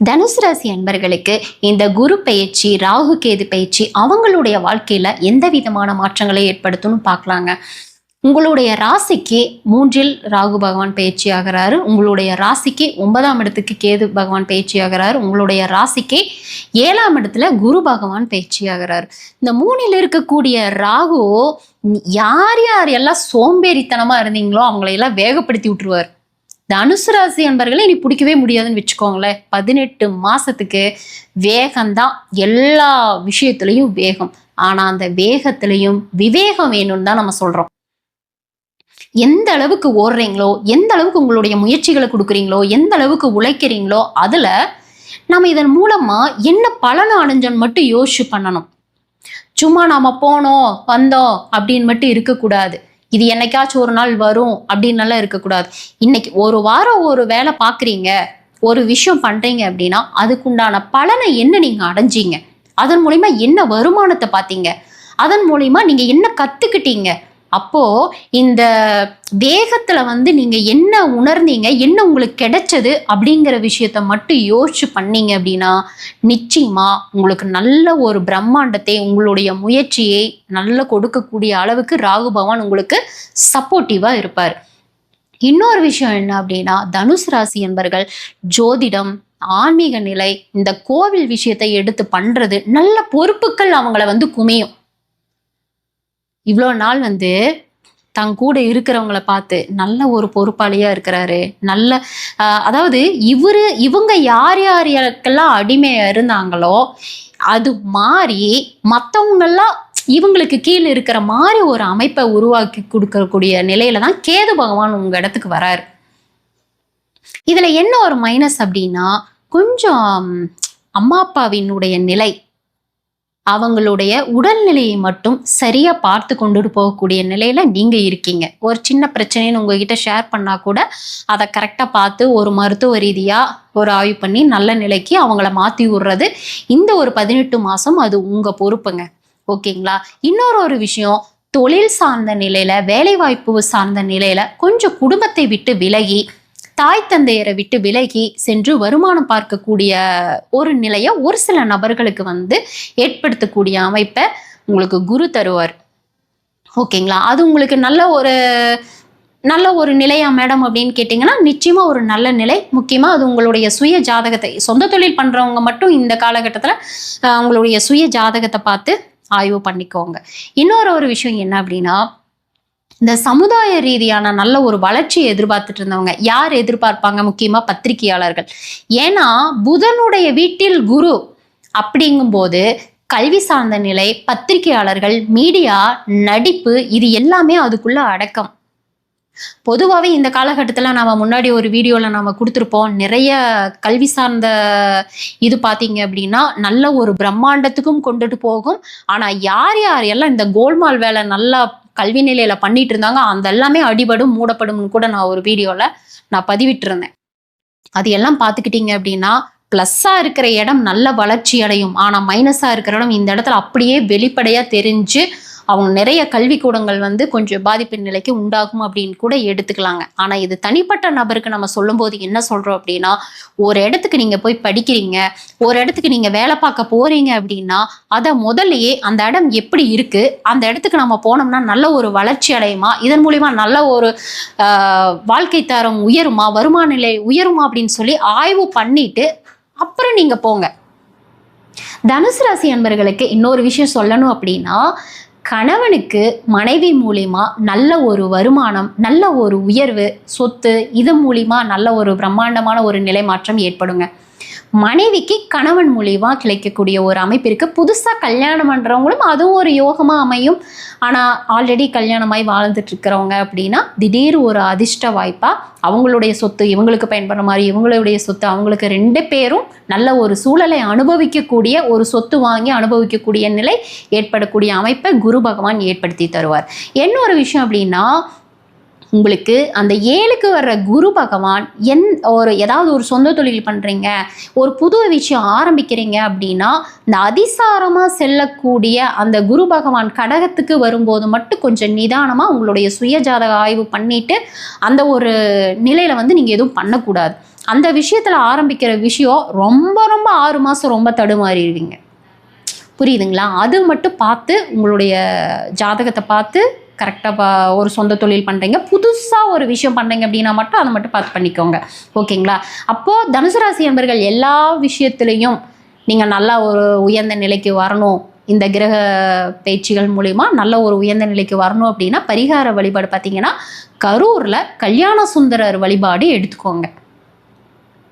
தனுசு ராசி அன்பர்களுக்கு இந்த குரு பயிற்சி ராகு கேது பயிற்சி அவங்களுடைய வாழ்க்கையில எந்த விதமான மாற்றங்களை ஏற்படுத்தும்னு பார்க்கலாங்க. உங்களுடைய ராசிக்கு மூன்றில் ராகு பகவான் பயிற்சி ஆகிறாரு. உங்களுடைய ராசிக்கு ஒன்பதாம் இடத்துக்கு கேது பகவான் பயிற்சி ஆகிறாரு. உங்களுடைய ராசிக்கு ஏழாம் இடத்துல குரு பகவான் பயிற்சி ஆகிறாரு. இந்த மூணில் இருக்கக்கூடிய ராகு யார் யார் எல்லாம் சோம்பேறித்தனமா இருந்தீங்களோ அவங்களையெல்லாம் வேகப்படுத்தி விட்டுருவார். தனுசு ராசி அன்பர்களை இனி பிடிக்கவே முடியாதுன்னு வச்சுக்கோங்களேன். பதினெட்டு மாசத்துக்கு வேகம்தான் எல்லா விஷயத்துலையும் வேகம். ஆனா அந்த வேகத்திலையும் விவேகம் வேணும்னு தான் நம்ம சொல்றோம். எந்த அளவுக்கு ஓடுறீங்களோ எந்த அளவுக்கு உங்களுடைய முயற்சிகளை கொடுக்குறீங்களோ எந்த அளவுக்கு உழைக்கிறீங்களோ அதுல நம்ம இதன் மூலமா என்ன பலனை அடைஞ்சோன்னு மட்டும் யோசிச்சு பண்ணணும். சும்மா நாம போனோம் வந்தோம் அப்படின்னு மட்டும் இருக்கக்கூடாது. இது என்னைக்காச்சும் ஒரு நாள் வரும் அப்படின்னலாம் இருக்கக்கூடாது. இன்னைக்கு ஒரு வாரம் ஒரு வேலை பார்க்குறீங்க ஒரு விஷயம் பண்ணுறீங்க அப்படின்னா அதுக்குண்டான பலனை என்ன நீங்கள் அடைஞ்சீங்க? அதன் மூலிமா என்ன வருமானத்தை பார்த்தீங்க? அதன் மூலிமா நீங்கள் என்ன கற்றுக்கிட்டீங்க அப்போ இந்த வேகத்தில் வந்து நீங்க என்ன உணர்ந்தீங்க? என்ன உங்களுக்கு கிடைச்சது? அப்படிங்கிற விஷயத்த மட்டும் யோசிச்சு பண்ணீங்க அப்படின்னா நிச்சயமா உங்களுக்கு நல்ல ஒரு பிரம்மாண்டத்தை உங்களுடைய முயற்சியை நல்ல கொடுக்கக்கூடிய அளவுக்கு ராகு பகவான் உங்களுக்கு சப்போர்ட்டிவா இருப்பார். இன்னொரு விஷயம் என்ன அப்படின்னா தனுசு ராசி என்பர்கள் ஜோதிடம் ஆன்மீக நிலை இந்த கோவில் விஷயத்தை எடுத்து பண்றது நல்ல பொறுப்புகள் அவங்கள வந்து குமியும். இவ்வளோ நாள் வந்து தன் கூட இருக்கிறவங்கள பார்த்து நல்ல ஒரு பொறுப்பாளியா இருக்கிறாரு. நல்ல அதாவது இவரு இவங்க யார் யார் யாருக்கெல்லாம் அடிமையா இருந்தாங்களோ அது மாறி மற்றவங்கெல்லாம் இவங்களுக்கு கீழே இருக்கிற மாதிரி ஒரு அமைப்பை உருவாக்கி கொடுக்கக்கூடிய நிலையில தான் கேது பகவான் உங்க இடத்துக்கு வராரு. இதுல என்ன ஒரு மைனஸ் அப்படின்னா கொஞ்சம் அம்மா அப்பாவினுடைய நிலை அவங்களுடைய உடல்நிலையை மட்டும் சரியாக பார்த்து கொண்டுட்டு போகக்கூடிய நிலையில் நீங்கள் இருக்கீங்க. ஒரு சின்ன பிரச்சனைன்னு உங்ககிட்ட ஷேர் பண்ணால் கூட அதை கரெக்டாக பார்த்து ஒரு மருத்துவ ரீதியாக ஒரு ஆய்வு பண்ணி நல்ல நிலைக்கு அவங்கள மாற்றி விடுறது இந்த ஒரு பதினெட்டு மாதம் அது உங்கள் பொறுப்புங்க. ஓகேங்களா? இன்னொரு ஒரு விஷயம் தொழில் சார்ந்த நிலையில் வேலைவாய்ப்பு சார்ந்த நிலையில் கொஞ்சம் குடும்பத்தை விட்டு விலகி தாய் தந்தையரை விட்டு விலகி சென்று வருமானம் பார்க்கக்கூடிய ஒரு நிலையை ஒரு சில நபர்களுக்கு வந்து ஏற்படுத்தக்கூடிய அமைப்பை உங்களுக்கு குரு தருவார். ஓகேங்களா? அது உங்களுக்கு நல்ல ஒரு நல்ல ஒரு நிலையா மேடம் அப்படின்னு கேட்டிங்கன்னா நிச்சயமாக ஒரு நல்ல நிலை. முக்கியமாக அது உங்களுடைய சுய ஜாதகத்தை சொந்த தொழில் பண்ணுறவங்க மட்டும் இந்த காலகட்டத்தில் உங்களுடைய சுய ஜாதகத்தை பார்த்து ஆய்வு பண்ணிக்கோங்க. இன்னொரு ஒரு விஷயம் என்ன அப்படின்னா இந்த சமுதாய ரீதியான நல்ல ஒரு வளர்ச்சியை எதிர்பார்த்துட்டு இருந்தவங்க யார் எதிர்பார்ப்பாங்க முக்கியமா பத்திரிகையாளர்கள்? ஏன்னா புதனுடைய வீட்டில் குரு அப்படிங்கும்போது கல்வி சார்ந்த நிலை பத்திரிகையாளர்கள் மீடியா நடிப்பு இது எல்லாமே அதுக்குள்ள அடக்கம். பொதுவாகவே இந்த காலகட்டத்தில் நம்ம முன்னாடி ஒரு வீடியோவில் நம்ம கொடுத்துருப்போம். நிறைய கல்வி சார்ந்த இது பார்த்தீங்க அப்படின்னா நல்ல ஒரு பிரம்மாண்டத்துக்கும் கொண்டுட்டு போகும். ஆனால் யார் யார் எல்லாம் இந்த கோல்மால் வேலை நல்லா கல்வி நிலையில் பண்ணிட்டு இருந்தாங்க அந்த எல்லாமே அடிபடும் மூடப்படும்னு கூட நான் ஒரு வீடியோவில் நான் பதிவிட்டிருந்தேன். அது எல்லாம் பார்த்துக்கிட்டீங்க அப்படின்னா ப்ளஸ்ஸாக இருக்கிற இடம் நல்ல வளர்ச்சி அடையும். ஆனால் மைனஸாக இருக்கிற இடம் இந்த இடத்துல அப்படியே வெளிப்படையாக தெரிஞ்சு அவங்க நிறைய கல்விக்கூடங்கள் வந்து கொஞ்சம் பாதிப்பு நிலைக்கு உண்டாகும் அப்படின்னு கூட எடுத்துக்கலாங்க. ஆனால் இது தனிப்பட்ட நபருக்கு நம்ம சொல்லும்போது என்ன சொல்கிறோம் அப்படின்னா ஒரு இடத்துக்கு நீங்கள் போய் படிக்கிறீங்க ஒரு இடத்துக்கு நீங்கள் வேலை பார்க்க போகிறீங்க அப்படின்னா அதை முதல்லயே அந்த இடம் எப்படி இருக்குது அந்த இடத்துக்கு நம்ம போனோம்னா நல்ல ஒரு வளர்ச்சி அடையுமா இதன் மூலிமா நல்ல ஒரு வாழ்க்கை தரம் உயருமா வருமான நிலை உயருமா அப்படின்னு சொல்லி ஆய்வு பண்ணிட்டு அப்புறம் நீங்கள் போங்க. தனுசு ராசி அன்பர்களுக்கு இன்னொரு விஷயம் சொல்லணும் அப்படின்னா கணவனுக்கு மனைவி மூலிமா நல்ல ஒரு வருமானம் நல்ல ஒரு உயர்வு சொத்து இது மூலிமா நல்ல ஒரு பிரம்மாண்டமான ஒரு நிலை மாற்றம் ஏற்படுங்க. மனைவிக்கு கணவன் மூலியமாக கிடைக்கக்கூடிய ஒரு அமைப்பு இருக்குது புதுசாக கல்யாணம் பண்ணுறவங்களும் அதுவும் ஒரு யோகமாக அமையும். ஆனால் ஆல்ரெடி கல்யாணமாய் வாழ்ந்துட்டுருக்கிறவங்க அப்படின்னா திடீர் ஒரு அதிர்ஷ்ட வாய்ப்பாக அவங்களுடைய சொத்து இவங்களுக்கு பயன்படுற மாதிரி இவங்களுடைய சொத்து அவங்களுக்கு ரெண்டு பேரும் நல்ல ஒரு சூழலை அனுபவிக்கக்கூடிய ஒரு சொத்து வாங்கி அனுபவிக்கக்கூடிய நிலை ஏற்படக்கூடிய அமைப்பை குரு பகவான் ஏற்படுத்தி தருவார். என்ன ஒரு விஷயம் அப்படின்னா உங்களுக்கு அந்த ஏழுக்கு வர்ற குரு பகவான் என் ஒரு ஏதாவது ஒரு சொந்த தொழில் பண்ணுறீங்க ஒரு புது விஷயம் ஆரம்பிக்கிறீங்க அப்படின்னா இந்த அதிசாரமாக செல்லக்கூடிய அந்த குரு பகவான் கடகத்துக்கு வரும்போது மட்டும் கொஞ்சம் நிதானமாக உங்களுடைய சுயஜாதக ஆய்வு பண்ணிட்டு அந்த ஒரு நிலையில் வந்து நீங்கள் எதுவும் பண்ணக்கூடாது. அந்த விஷயத்தில் ஆரம்பிக்கிற விஷயம் ரொம்ப ரொம்ப ஆறு மாதம் ரொம்ப தடுமாறிடுவீங்க. புரியுதுங்களா? அது மட்டும் பார்த்து உங்களுடைய ஜாதகத்தை பார்த்து கரெக்டாக ஒரு சொந்த தொழில் பண்ணுறீங்க புதுசாக ஒரு விஷயம் பண்ணுறீங்க அப்படின்னா மட்டும் அதை மட்டும் பார்த்து பண்ணிக்கோங்க. ஓகேங்களா? அப்போது தனுசு ராசி என்பர்கள் எல்லா விஷயத்துலேயும் நீங்கள் நல்லா ஒரு உயர்ந்த நிலைக்கு வரணும். இந்த கிரக பேச்சுகள் மூலிமா நல்ல ஒரு உயர்ந்த நிலைக்கு வரணும் அப்படின்னா பரிகார வழிபாடு பார்த்தீங்கன்னா கரூரில் கல்யாண சுந்தரர் வழிபாடு எடுத்துக்கோங்க.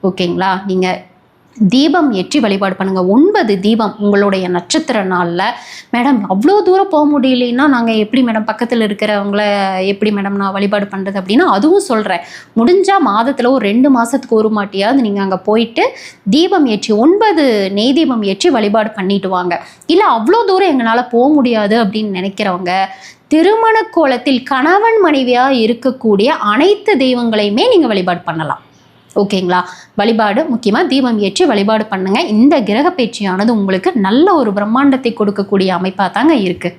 ஓகேங்களா? நீங்கள் தீபம் ஏற்றி வழிபாடு பண்ணுங்கள் ஒன்பது தீபம் உங்களுடைய நட்சத்திர நாளில். மேடம் அவ்வளோ தூரம் போக முடியலன்னா நாங்கள் எப்படி மேடம் பக்கத்தில் இருக்கிறவங்கள எப்படி மேடம் நான் வழிபாடு பண்ணுறது அப்படின்னா அதுவும் சொல்கிறேன் முடிஞ்சால் மாதத்தில் ஒரு ரெண்டு மாதத்துக்கு ஒரு மாட்டியாவது நீங்கள் அங்கே போயிட்டு தீபம் ஏற்றி ஒன்பது நெய் தீபம் ஏற்றி வழிபாடு பண்ணிட்டு வாங்க. இல்லை அவ்வளோ தூரம் எங்களால் போக முடியாது அப்படின்னு நினைக்கிறவங்க திருமண கோலத்தில் கணவன் மனைவியாக இருக்கக்கூடிய அனைத்து தெய்வங்களையுமே நீங்கள் வழிபாடு பண்ணலாம். ஓகேங்களா? வழிபாடு முக்கியமாக தீபம் ஏற்றி வழிபாடு பண்ணுங்கள் இந்த கிரக பயிற்சியானது உங்களுக்கு நல்ல ஒரு பிரம்மாண்டத்தை கொடுக்கக்கூடிய அமைப்பாக தாங்க இருக்குது